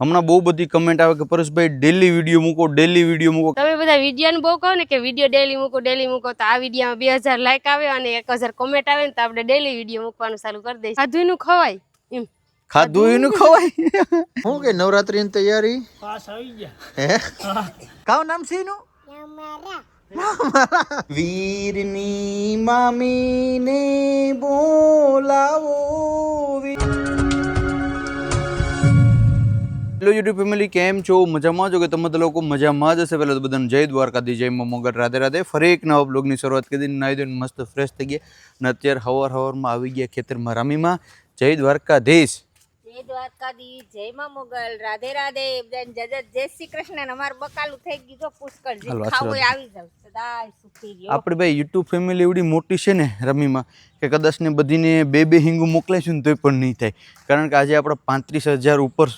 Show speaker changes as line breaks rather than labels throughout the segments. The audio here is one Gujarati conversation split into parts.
હમણાં બહુ બધી કમેન્ટ આવે કે પરેશભાઈ ડેલી વીડિયો મૂકો ડેલી વીડિયો મૂકો.
તમે બધા વીડિયો બહુ કહો ને કે વીડિયો ડેલી મૂકો ડેલી મૂકો. તો આ વિડીયોમાં બે હજાર લાઈક આવે અને એક હજાર કોમેન્ટ આવે ને તો આપણે ડેલી વીડિયો મૂકવાનું ચાલુ કરી દઈએ ખાધું નું ખવાય એમ.
ખાધું એનું ખવાય.
શું કે નવરાત્રીની તૈયારી? હે? કાવ નામ છે એનું? વીરની મામીને બોલાવો
હેલો યુટ્યુબ ફેમિલી કેમ છો? મજામાં છો કે તમે તો લોકો મજામાં જ હશે. પહેલાં તો બધાને જય દ્વારકાધી જય મોગટ રાધે રાધે. ફરી એક નવા બ્લોગની શરૂઆત કરી નાહી ધોઈને મસ્ત ફ્રેશ થઈ ગયા. અને અત્યારે હવાર હવારમાં આવી ગયા ખેતરમાં રામીમાં. જય દ્વારકાધીશ.
જય દ્વારકાધી જય માં મોગલ રાધે રાધે. જય જય જય શ્રી કૃષ્ણ. ને બકાલું થઈ ગયું જો પુષ્કળ ખાવું આવી જાવ. સદાય સુખી રહ્યો
આપણે ભાઈ યુટ્યુબ ફેમિલી એવડી મોટી છે ને રમીમાં કે કદાચ ને બધીને બે બે હિંગું મોકલાઈશું ને તોય પણ નહીં થાય. કારણ કે આજે આપણા પાંત્રીસ હજાર ઉપર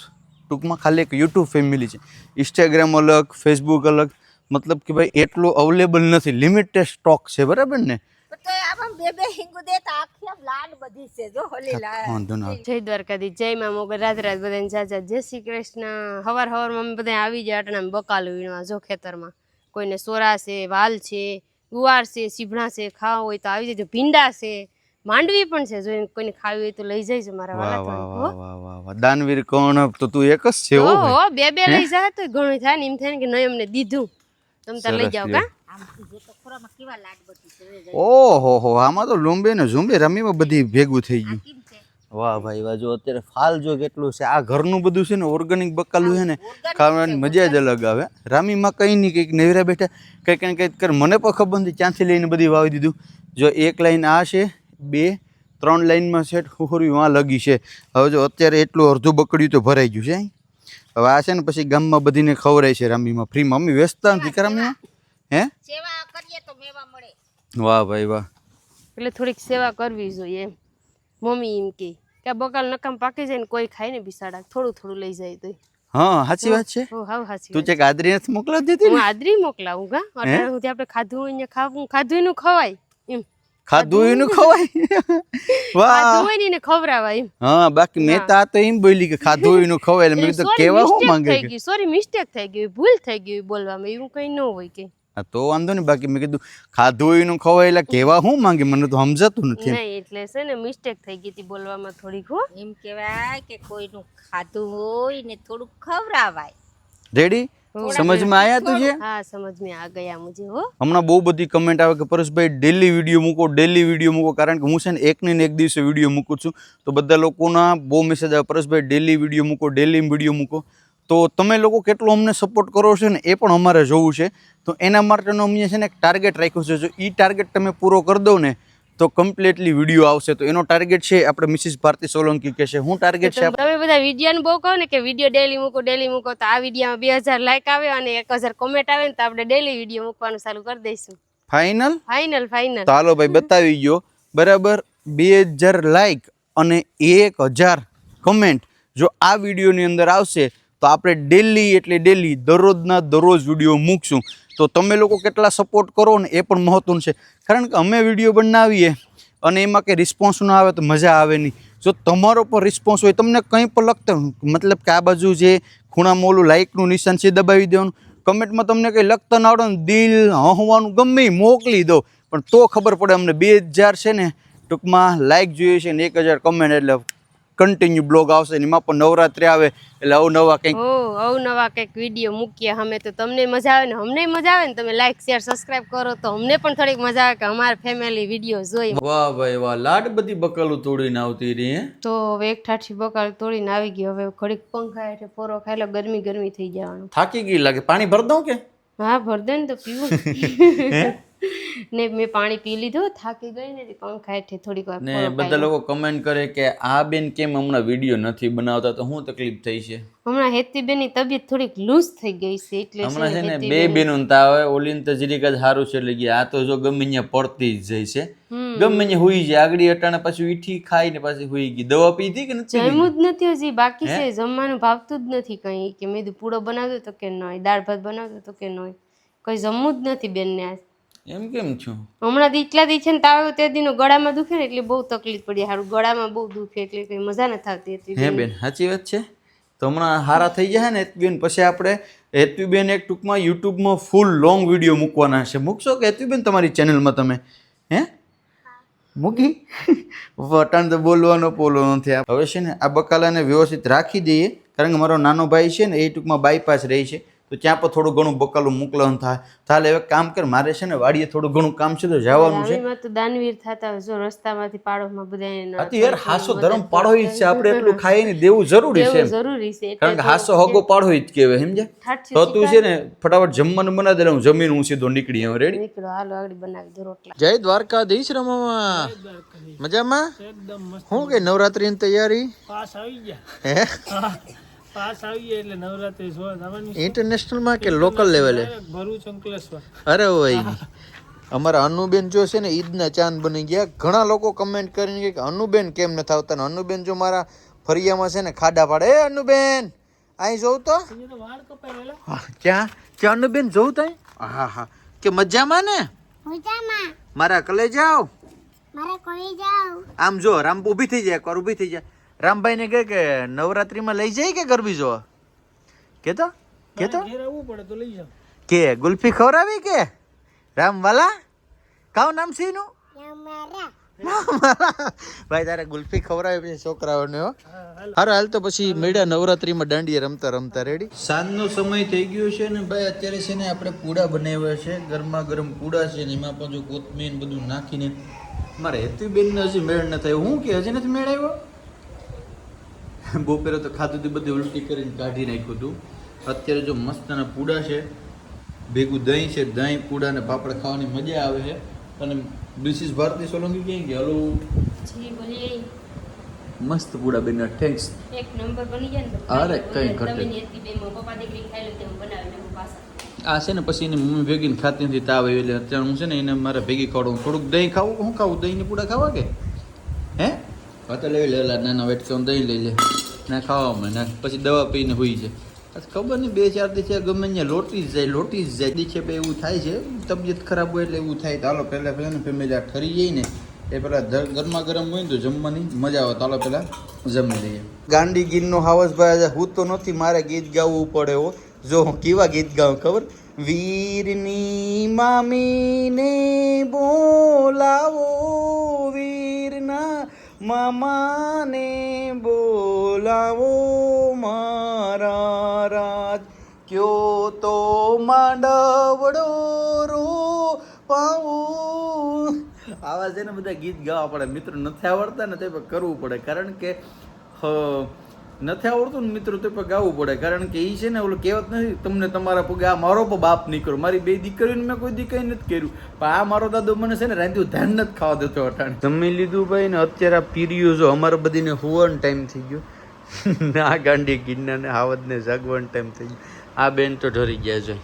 ટૂંકમાં ખાલી એક યુટ્યુબ ફેમિલી છે. ઇન્સ્ટાગ્રામ અલગ ફેસબુક અલગ. મતલબ કે ભાઈ એટલું અવેલેબલ નથી. લિમિટેડ સ્ટોક છે બરાબર ને?
પણ તો આમાં બે બે હિંગુ દેતા આખી આમ લાડ બધી છે જો હોલી લાડ.
વાંધો ના આવે.
જય દ્વારકાધી જય મા મોગલ રાત રાત બધાને જાજા જય શ્રી કૃષ્ણ. હવાર હવારમાં અમે બધા આવી જાય અટણા બકાલું વીણવા જો ખેતરમાં. કોઈને સોરા છે વાલ છે ગુવાર છે સીભણા છે ખાવા હોય તો આવી જજો. ભીંડા છે. માંડવી પણ છે. જો કોઈને ખાવી હોય તો લઈ જઈજો મારા વાલા
દાનવીર કોણ? તો તું એક જ છે હો
બે બે લઈ જા તો ઘણું થાય ને એમ થાય ને કે નહીં અમને દીધું. તમે તાર લઈ
જાવ
કા?
ઓહો હો આમાં તો લોંબે ને ઝુંબે રમીમાં બધી ભેગું થઈ ગયું. વાહ ભાઈ વાહ જો અત્યારે ફાલ જો કેટલું છે. આ ઘરનું બધું છે ને ઓર્ગેનિક બકાલું છે ને ખાવાની મજા જ અલગ આવે. રામીમાં કંઈ નહીં કંઈક નેવરા બેઠા કંઈક ને કંઈક કર. મને પણ ખબર નથી ક્યાંથી લઈને બધી વાવી દીધું. જો એક લાઈન આ છે બે ત્રણ લાઈનમાં સેટ ખોરવી વાં લગી છે. હવે જો અત્યારે એટલું અડધું બકડ્યું તો ભરાઈ ગયું છે હવે આ છે ને પછી ગામમાં બધીને ખવડાય છે રામીમાં. ફ્રી મમ્મી વેચતા નથી કે રામીમાં? હે?
કરીએ તો મેવા મળે.
વાહ ભાઈ વાહ.
એટલે થોડીક સેવા કરવી જોઈએ એમ. મમ્મી એમ કે કે આ બકાલ નકામ પાકી જાય ને કોઈ ખાય ને બિસાડા. થોડું થોડું લઈ જાય તો
હા સાચી વાત છે.
હો
તું ચેક આદરી નથી મોકલાવ દેતી
હું આદરી મોકલાવું અટાણે સુધી આપણે ખાધું હોય ને ખાવું ખાધું નું ખવાય એમ.
ખાધું એનું ખવાય? વાહ.
ને ખવરાવાય ખવડાવાય
હા બાકી મેં તો આ તો એમ બોલી કે ખાધું એનું ખવાય એટલે મેં તો કેવા હું માંગે
કે સોરી મિસ્ટેક થઈ ગઈ ભૂલ થઈ ગયું બોલવામાં એવું કઈ ન હોય કે.
હા તો વાંધો નહીં બાકી મેં કીધું ખાધું એનું ખવાય એટલે કેવા શું માંગે? મને તો સમજાતું નથી
નહીં એટલે છે ને મિસ્ટેક થઈ ગઈ હતી બોલવામાં થોડીક હો.
એમ કહેવાય કે કોઈનું ખાધું હોય ને થોડુંક ખવડાવાય.
રેડી સમજમાં આયા તુજે
હા સમજમાં આ ગયા મુજે હો.
હમણાં બહુ બધી કમેન્ટ આવે કે પરેશભાઈ ડેલી વીડિયો મૂકો ડેલી વીડિયો મૂકો કારણ કે હું છે ને એક ને એક દિવસે વીડિયો મૂકું છું. તો બધા લોકોના બહુ મેસેજ આવે પરેશભાઈ ડેલી વીડિયો મૂકો ડેલી વીડિયો મૂકો. તો તમે લોકો કેટલો અમને સપોર્ટ કરો છો ને એ પણ અમારે જોવું છે. તો એના માટેનો અમે છે ને એક ટાર્ગેટ રાખ્યો છે. જો એ ટાર્ગેટ તમે પૂરો કરી દો ને તો કમ્પ્લીટલી વીડિયો આવશે. તો એનો ટાર્ગેટ છે આપણે મિસિસ ભારતી સોલંકી કહેશે. હું ટાર્ગેટ છે
તમે બધા વીડિયો બહુ કહો ને કે વીડિયો ડેલી મૂકો ડેલી મૂકો તો આ વિડીયોમાં બે હજાર લાઈક આવે અને એક હજાર કોમેન્ટ આવે ને તો આપણે ડેલી વીડિયો મૂકવાનું ચાલુ કરી દઈશું.
ફાઇનલ
ફાઇનલ ફાઇનલ
ચાલો હાલો ભાઈ બતાવી ગયો. બરાબર બે હજાર લાઈક અને એક હજાર કમેન્ટ જો આ વિડીયોની અંદર આવશે તો આપણે ડેલી એટલે ડેલી દરરોજના દરરોજ વીડિયો મૂકશું. તો તમે લોકો કેટલા સપોર્ટ કરો ને એ પણ મહત્વનું છે. કારણ કે અમે વીડિયો બનાવીએ અને એમાં કંઈ રિસ્પોન્સ ના આવે તો મજા આવે નહીં. જો તમારો પણ રિસ્પોન્સ હોય, તમને કંઈ પણ લખતા મતલબ કે આ બાજુ જે ખૂણામાં ઓલું લાઇકનું નિશાન છે દબાવી દેવાનું. કમેન્ટમાં તમને કંઈ લખતા ના આવડે દિલ હવાનું ગમે મોકલી દો. પણ તો ખબર પડે અમને. બે હજાર છે ને, ટૂંકમાં લાઇક જોઈએ છે ને એક હજાર કમેન્ટ એટલે કન્ટિન્યુ બ્લોગ આવશે એમાં પણ નવરાત્રિ આવે એટલે અવનવા કંઈક
ઓ અવનવા કંઈક વીડિયો મૂકીએ અમે તો તમને મજા આવે ને અમને મજા આવે ને તમે લાઈક શેર સબસ્ક્રાઇબ કરો તો અમને પણ થોડીક મજા આવે કે અમારા ફેમિલી વીડિયો જોઈ
વાહ ભાઈ વાહ લાડ બધી બકલું તોડીને આવતી રહી
તો હવે એક ઠાઠી બકાલ તોડીને આવી ગઈ હવે ઘડીક પંખા એટલે પોરો ખાઈ લો ગરમી ગરમી થઈ જવાનું.
થાકી ગઈ લાગે પાણી ભર દઉં કે?
હા ભર દે ને તો પીવું. ને મેં પાણી પી લીધું થાકી ગઈ ને પંખા હેઠે થોડીક વાર
ને બધા લોકો કમેન્ટ કરે કે આ બેન કેમ હમણાં વીડિયો નથી બનાવતા? તો શું તકલીફ થઈ છે?
હમણાં હેતી બેનની તબિયત થોડીક લૂઝ થઈ ગઈ છે એટલે
હમણાં છે ને બે બેનો તાવ ઓલીને તો જરીક જ સારું છે એટલે આ તો જો ગમે ત્યાં પડતી જ જાય છે. ગમે ત્યાં હુઈ જાય આગળી અટાણે પાછું ઈઠી ખાઈને પાછી હુઈ ગઈ. દવા પીધી કે નથી પીધી?
જ નથી હજી બાકી છે જમવાનું ભાવતું જ નથી કઈ. કે મેં પૂડો બનાવતો તો કે નહીં દાળ ભાત બનાવતો તો કે નહીં કઈ જમવું જ નથી બેનને આજ.
એમ કેમ છો?
હમણાં દીકલા દી છે ને તાવ આવ્યો તે દીનો ગળામાં દુખે ને એટલે બહુ તકલીફ પડી. હારું ગળામાં બહુ દુખે એટલે કઈ મજા ન આવતી હતી
હે બેન સાચી વાત છે.
તો હમણાં હારા થઈ જાય ને હેતવીબેન પછી આપણે હેતવીબેન એક ટૂંકમાં યુટ્યુબમાં ફૂલ લોંગ વીડિયો મૂકવાના છે. મૂકશો કે હેતવીબેન તમારી ચેનલમાં તમે? હે? મૂકી? વટાણ તો બોલવાનો પોલો નથી. હવે છે ને આ બકાલાને વ્યવસ્થિત રાખી દઈએ. કારણ કે મારો નાનો ભાઈ છે ને એ ટૂંકમાં બાયપાસ રહી છે. તો ત્યાં પણ થોડું ઘણું બકાલું મોકલવાનું થાય. તાલે હવે કામ કર મારે છે ને વાડીએ થોડું ઘણું કામ છે તો જવાનું છે.
તો દાનવીર થતા જો રસ્તામાંથી પાડોમાં બધા
અતિ યાર હાસો ધર્મ પાડો જ છે આપણે એટલું ખાઈ ને દેવું જરૂરી છે
જરૂરી છે
કારણ કે હાસો હગો પાડો જ કહેવાય
સમજે
તો તું છે ને ફટાફટ જમવાનું બનાવી દે હું જમીન હું સીધો નીકળી આવું રેડી
નીકળો હાલો આગળ બનાવી દો રોટલા.
જય દ્વારકાધીશ રમવા. મજામાં? શું કે નવરાત્રીની તૈયારી?
પાસ આવી ગયા.
હે?
હા, પાસ આવી એટલે નવરાત્રી જોવા જવાની
ઇન્ટરનેશનલમાં કે લોકલ લેવલે
ભરૂચ અંકલેશ્વર.
અરે ભાઈ અમારા અનુબેન જો છે ને ઈદના ચાંદ બની ગયા. ઘણા લોકો કમેન્ટ કરીને કે અનુબેન કેમ નથી આવતા? ને અનુબેન જો મારા ફરિયામાં છે ને ખાડા પાડે. એ અનુબેન અહીં જોઉં તો? ક્યાં? ક્યાં અનુબેન જોઉં તો હા હા. કે મજામાં ને? મારા કલે જાઓ આમ જો રામ ઊભી થઈ જાય કર ઊભી થઈ જાય. રામભાઈ ને કહે કે નવરાત્રીમાં લઈ જાય કે ગરબી જો કેતો? કેતો?
ઘેર પડે તો લઈ જાઓ.
કે ગુલ્ફી ખવડાવી કે? રામવાલા? કાવ નામ છે એનું? ભાઈ તારે ગુલ્ફી ખવડાવી પછી છોકરાઓને હો. હારો હાલ તો પછી મેળા નવરાત્રીમાં દાંડિયા રમતા રમતા રેડી સાંજનો સમય થઈ ગયો છે ને ભાઈ અત્યારે છે ને આપણે પૂડા બનાવ્યા છે ગરમા ગરમ પૂડા છે ને એમાં પણ જો કોથમીર બધું નાખીને મારે હેતુબેન ને હજી મેળ ન થયો. હું કે હજી નથી મેળ આવ્યો બપોરે તો ખાધું હતું બધી ઉલટી કરીને કાઢી નાખ્યું હતું. અત્યારે જો મસ્તના પૂડા છે. ભેગું દહીં છે દહીં પૂડા અને પાપડ ખાવાની મજા આવે છે. અને ડિશિસ ભારતી સોલંકી ક્યાં ગયા હલો મસ્ત પૂડા બેન થેન્ક્સ
એક નંબર બની જાય ને
અરે, કઈ ઘટે. આ છે ને પછી એની મમ્મી ભેગીને ખાતી નથી તાવ આવી એટલે અત્યારે હું છે ને એને મારે ભેગી ખવડાવું થોડુંક દહીં ખાવું હું ખાવું દહીં ને પૂડા ખાવા કે? હે? હા, તો લઈ લેલા નાના વેટકોન દહીં લઈ લે ના ખાવામાં, ના, પછી દવા પીને હોઈ છે પછી ખબર નહીં, બે, ચાર દિવસે ગમે ત્યાં લોટી જ જાય, લોટી જ જાય. દી છે બે એવું થાય છે, તબિયત ખરાબ હોય એટલે એવું થાય. તો હાલો, પહેલાં પહેલાં ને ફેમિલી આ ઠરી જાય ને, એ પેલા ગરમા ગરમ હોય ને તો જમવાની મજા આવે. તો હાલો પહેલાં જમી લઈએ. ગાંડી ગીરનો હાવસભાઈ હું તો નથી, મારે ગીત ગાવું પડે હો. જો, હું કેવા ગીત ગાઉં, ખબર? વીરની મામીને બોલાવો. મામાને બોલાવો મારા રાજ. કયો તો માંડવડો રો પાવું આવા છે ને બધા ગીત ગાવા પડે. મિત્રો નથી આવડતા ને તે કરવું પડે. કારણ કે હ, નથી આવડતું ને મિત્રો તો પણ ગાવું પડે. કારણ કે એ છે ને ઓલું કહેવત નથી, તમને તમારા પગે આ મારો પણ બાપ નહીં કરો મારી બે દીકરીઓને મેં કોઈ દીકરી નથી કર્યું. પણ આ મારો દાદો મને છે ને રાંધ્યું, ધ્યાન નથી ખાવા દેતો અટાણે. જમી લીધું ભાઈ ને અત્યારે આ પીર્યું જો અમારે બધીને હોવાનું ટાઈમ થઈ ગયો. આ ગાંડી ગિરનાને હાવદને જાગવાનો ટાઈમ થઈ ગયો. આ બેન તો ઢરી ગયા છે.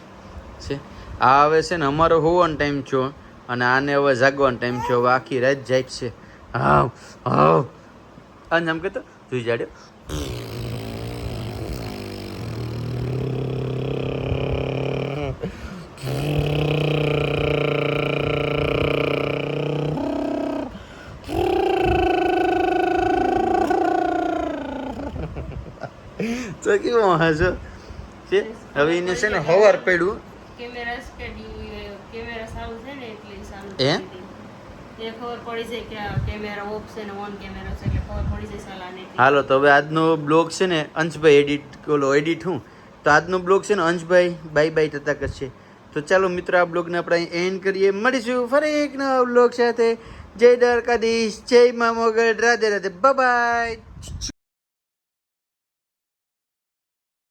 છે? આ હવે છે ને અમારો હોવાનો ટાઈમ છો અને આને હવે જાગવાનો ટાઈમ છે હવે આખી રાત જાય છે હા હા અને આમ કહેતો જોઈ જાડ્યો તો કેવો હસો છે? હવે એને છે ને હવાર પડ્યું.
કેમેરા કેમેરા સારું છે ને એટલે સારું? એ ખબર પડી છે કે કેમેરા ઓફ છે ને ઓન કેમેરા.
હાલો, તો હવે આજનો બ્લોગ છે ને અંશભાઈ એડિટ ઓલો એડિટ હું? તો આજનો બ્લોગ છે ને અંશભાઈ બાય બાય થતા કરશે. તો ચાલો મિત્રો, આ બ્લોગને આપણે એન્ડ કરીએ. મળીશું ફરી એક નવા બ્લોગ સાથે. જય દ્વારકાધીશ, જય મા મોગલ, રાધે રાધે. બાય